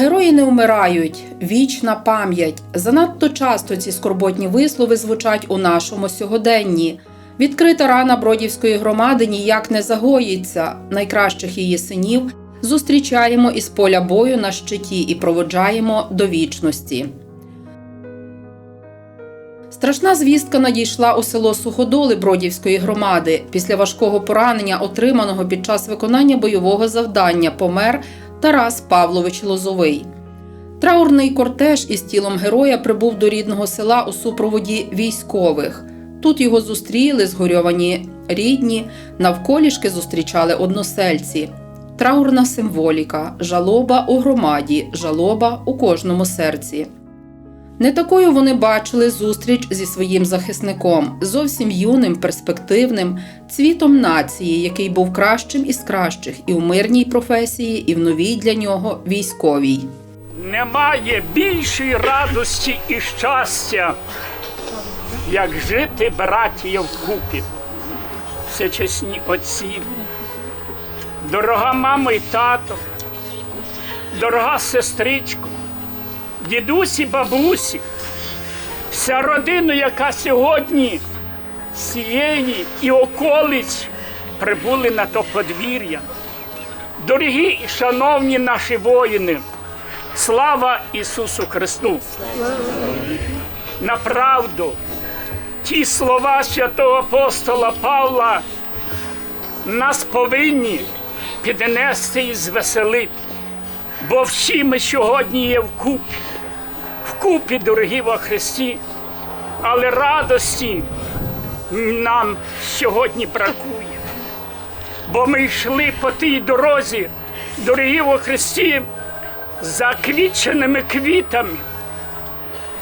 Герої не вмирають, вічна пам'ять. Занадто часто ці скорботні вислови звучать у нашому сьогоденні. Відкрита рана бродівської громади ніяк не загоїться. Найкращих її синів зустрічаємо із поля бою на щиті і проводжаємо до вічності. Страшна звістка надійшла у село Суходоли Бродівської громади. Після важкого поранення, отриманого під час виконання бойового завдання, помер Тарас Павлович Лозовий. Траурний кортеж із тілом героя прибув до рідного села у супроводі військових. Тут його зустріли згорьовані рідні, навколішки зустрічали односельці. Траурна символіка, жалоба у громаді, жалоба у кожному серці. Не такою вони бачили зустріч зі своїм захисником, зовсім юним, перспективним, цвітом нації, який був кращим із кращих і в мирній професії, і в новій для нього військовій. Немає більшої радості і щастя, як жити братія вкупі. Всечесні отці, дорога мама і тато, дорога сестричко, дідусі, бабусі, вся родина, яка сьогодні з цієї і околиць прибули на то подвір'я. Дорогі і шановні наші воїни, слава Ісусу Христу! Направду, ті слова святого апостола Павла нас повинні піднести і звеселити, бо всі ми сьогодні є вкупі, вкупі, дорогі во Христі, але радості нам сьогодні бракує. Бо ми йшли по тій дорозі, дорогі во Христі, заквіченими квітами.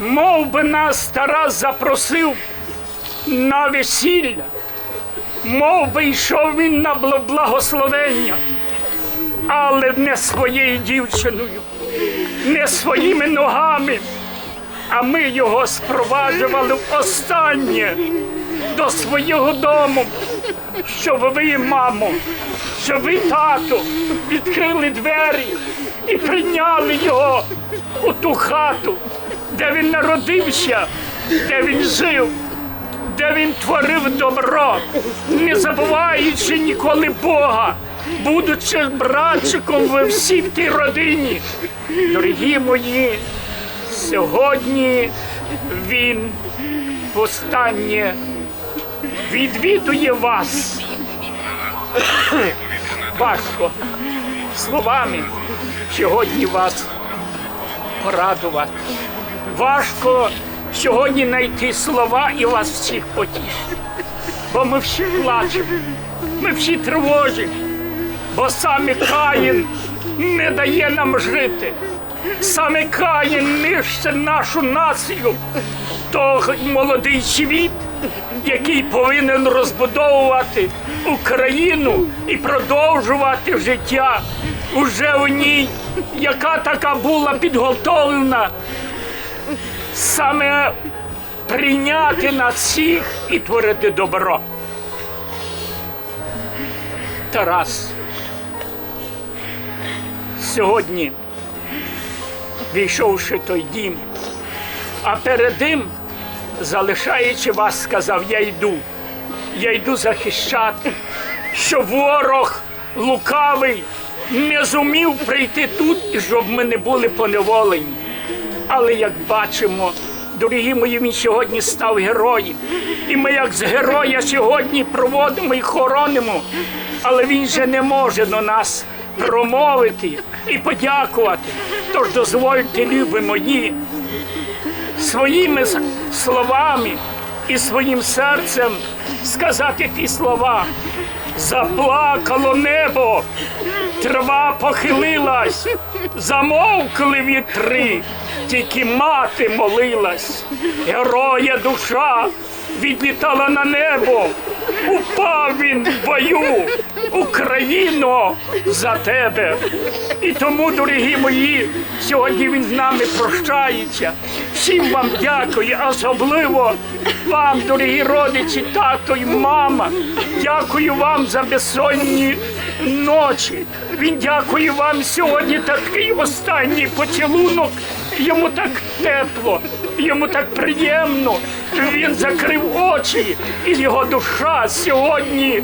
Мов би нас Тарас запросив на весілля, мов би йшов він на благословення, але не своєю дівчиною, не своїми ногами, а ми його спроваджували останнє до свого дому, щоб ви, мамо, щоб ви, тату, відкрили двері і прийняли його у ту хату, де він народився, де він жив, де він творив добро, не забуваючи ніколи Бога, будучи братчиком ви всі в тій родині. Дорогі мої, сьогодні він востаннє відвідує вас. Важко словами сьогодні вас порадувати. Важко сьогодні знайти слова і вас всіх потішити. Бо ми всі плачемо, ми всі тривожимо, бо саме Каїн не дає нам жити. Саме Каїн нищить нашу націю, то молодий світ, який повинен розбудовувати Україну і продовжувати життя уже у ній, яка така була підготовлена саме прийняти нас всіх і творити добро. Тарас сьогодні, війшовши той дім, а перед тим, залишаючи вас, сказав, я йду, я йду захищати, що ворог лукавий не зумів прийти тут, щоб ми не були поневолені. Але як бачимо, дорогі мої, він сьогодні став героєм. І ми, як з героя, сьогодні проводимо і хоронимо, але він же не може до нас промовити і подякувати. Тож дозвольте, любі мої, своїми словами і своїм серцем сказати ті слова. Заплакало небо, трава похилилась, замовкли вітри, тільки мати молилась, героя душа відлітала на небо, Упав він в бою, Україно, за тебе. І тому, дорогі мої, сьогодні він з нами прощається. Всім вам дякую, особливо вам, дорогі родичі, тато і мама. Дякую вам за безсонні ночі. Він дякує вам сьогодні такий останній поцілунок. Йому так тепло, йому так приємно. Він закрив очі, і його душа сьогодні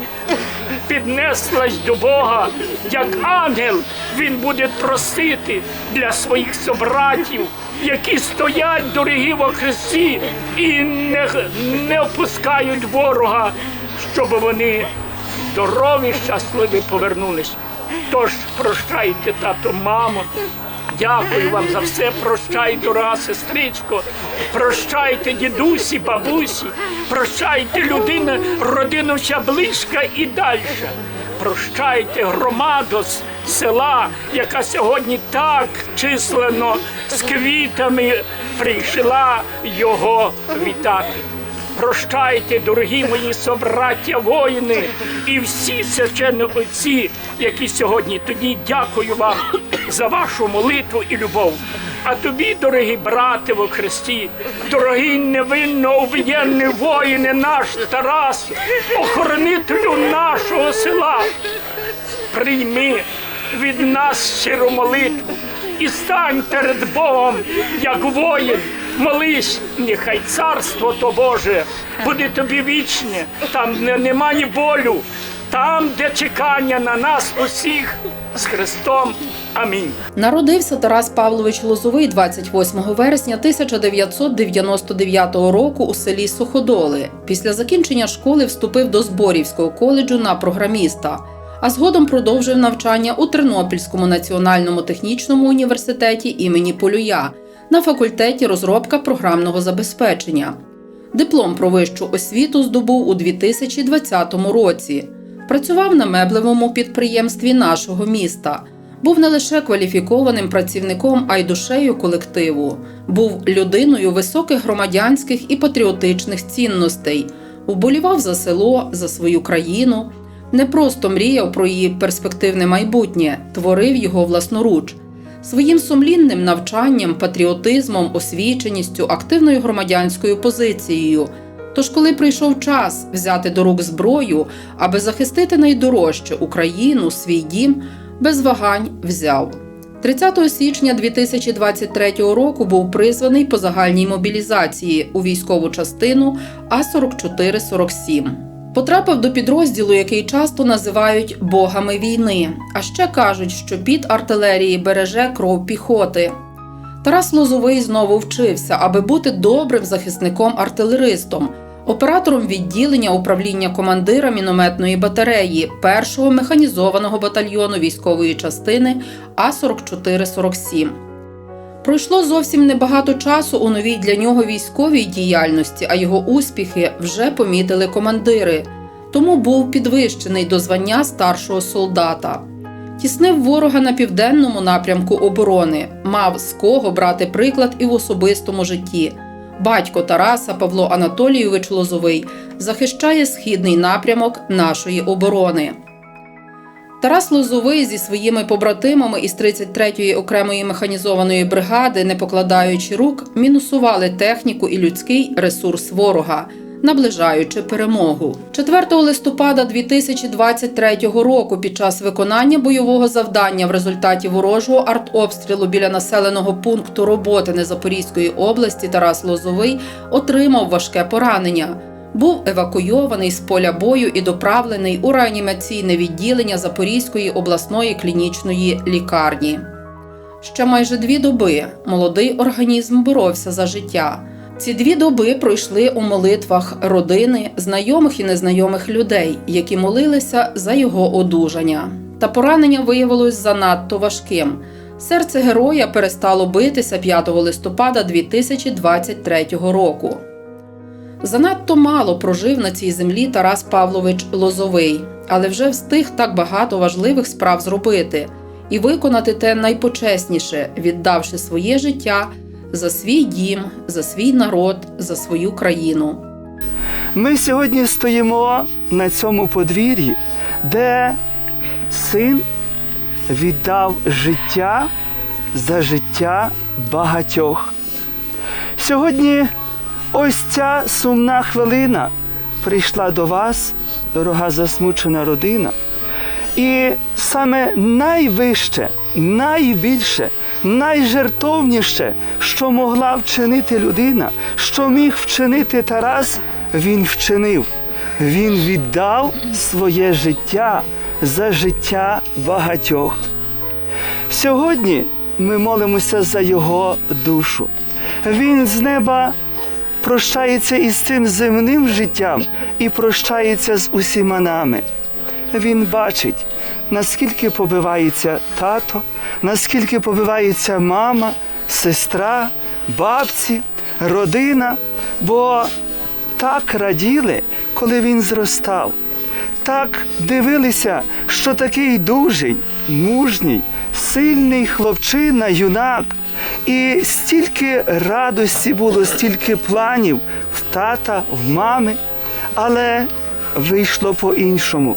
піднеслась до Бога. Як ангел він буде просити для своїх собратів, які стоять дорогі во Христі і не, не опускають ворога, щоб вони здорові, щасливі повернулись. Тож прощайте, тато, мамо. Дякую вам за все. Прощай, дорога сестричко. Прощайте, дідусі, бабусі. Прощайте людина, родину вся близька і далі. Прощайте громаду села, яка сьогодні так численно з квітами прийшла його вітати. Прощайте, дорогі мої собраття, воїни і всі священні отці, які сьогодні тоді дякую вам за вашу молитву і любов. А тобі, дорогі брати во Христі, дорогий невинно об'єднаний воїне наш Тарас, охоронителю нашого села, прийми від нас щиру молитву і стань перед Богом, як воїн. Молись, нехай царство то Боже буде тобі вічне, там нема ні болю, там, де чекання на нас усіх з Христом. Амінь. Народився Тарас Павлович Лозовий 28 вересня 1999 року у селі Суходоли. Після закінчення школи вступив до Зборівського коледжу на програміста, а згодом продовжив навчання у Тернопільському національному технічному університеті імені Полюя на факультеті розробка програмного забезпечення. Диплом про вищу освіту здобув у 2020 році. Працював на меблевому підприємстві нашого міста. Був не лише кваліфікованим працівником, а й душею колективу. Був людиною високих громадянських і патріотичних цінностей. Уболівав за село, за свою країну. Не просто мріяв про її перспективне майбутнє, творив його власноруч. Своїм сумлінним навчанням, патріотизмом, освіченістю, активною громадянською позицією. Тож, коли прийшов час взяти до рук зброю, аби захистити найдорожче Україну, свій дім, без вагань взяв. 30 січня 2023 року був призваний по загальній мобілізації у військову частину А4447. Потрапив до підрозділу, який часто називають богами війни, а ще кажуть, що під артилерії береже кров піхоти. Тарас Лозовий знову вчився, аби бути добрим захисником-артилеристом, оператором відділення управління командира мінометної батареї 1-го механізованого батальйону військової частини А4447. Пройшло зовсім небагато часу у новій для нього військовій діяльності, а його успіхи вже помітили командири, тому був підвищений до звання старшого солдата. Тіснив ворога на південному напрямку оборони, мав з кого брати приклад і в особистому житті. Батько Тараса Павло Анатолійович Лозовий захищає східний напрямок нашої оборони. Тарас Лозовий зі своїми побратимами із 33-ї окремої механізованої бригади, не покладаючи рук, мінусували техніку і людський ресурс ворога, наближаючи перемогу. 4 листопада 2023 року під час виконання бойового завдання в результаті ворожого артобстрілу біля населеного пункту роботи Запорізької області Тарас Лозовий отримав важке поранення. Був евакуйований з поля бою і доправлений у реанімаційне відділення Запорізької обласної клінічної лікарні. Ще майже дві доби молодий організм боровся за життя. Ці дві доби пройшли у молитвах родини, знайомих і незнайомих людей, які молилися за його одужання. Та поранення виявилось занадто важким. Серце героя перестало битися 5 листопада 2023 року. Занадто мало прожив на цій землі Тарас Павлович Лозовий, але вже встиг так багато важливих справ зробити і виконати те найпочесніше, віддавши своє життя за свій дім, за свій народ, за свою країну. Ми сьогодні стоїмо на цьому подвір'ї, де син віддав життя за життя багатьох. Сьогодні ось ця сумна хвилина прийшла до вас, дорога засмучена родина. І саме найвище, найбільше, найжертовніше, що могла вчинити людина, що міг вчинити Тарас, він вчинив. Він віддав своє життя за життя багатьох. Сьогодні ми молимося за його душу. Він з неба прощається із цим земним життям і прощається з усіма нами. Він бачить, наскільки побивається тато, наскільки побивається мама, сестра, бабці, родина, бо так раділи, коли він зростав. Так дивилися, що такий дужий, мужній, сильний хлопчина, юнак. І стільки радості було, стільки планів в тата, в мами, але вийшло по-іншому.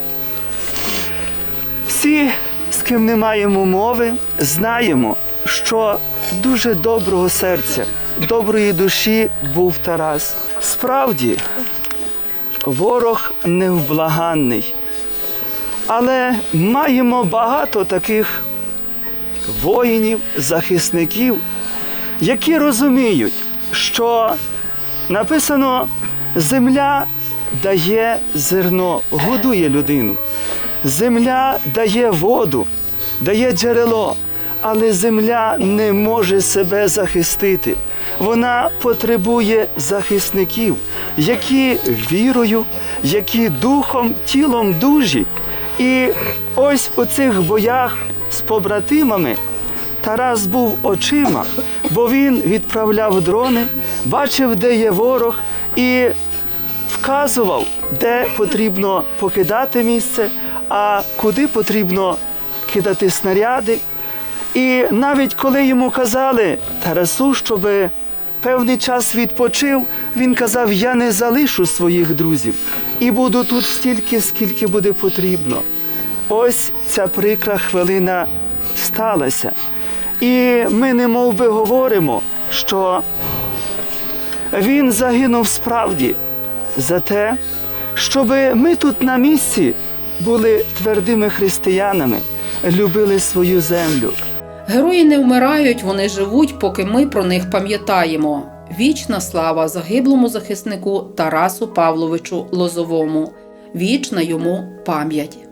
Всі, з ким не маємо мови, знаємо, що дуже доброго серця, доброї душі був Тарас. Справді, ворог невблаганний. Але маємо багато таких воїнів, захисників, які розуміють, що написано, земля дає зерно, годує людину. Земля дає воду, дає джерело, але земля не може себе захистити. Вона потребує захисників, які вірою, які духом, тілом дужі. І ось у цих боях з побратимами Тарас був очима, бо він відправляв дрони, бачив, де є ворог, і вказував, де потрібно покидати місце, а куди потрібно кидати снаряди. І навіть коли йому казали Тарасу, щоб певний час відпочив, він казав: Я не залишу своїх друзів і буду тут стільки, скільки буде потрібно. Ось ця прикра хвилина сталася. І ми не мов би говоримо, що він загинув справді за те, щоб ми тут на місці були твердими християнами, любили свою землю. Герої не вмирають, вони живуть, поки ми про них пам'ятаємо. Вічна слава загиблому захиснику Тарасу Павловичу Лозовому. Вічна йому пам'ять.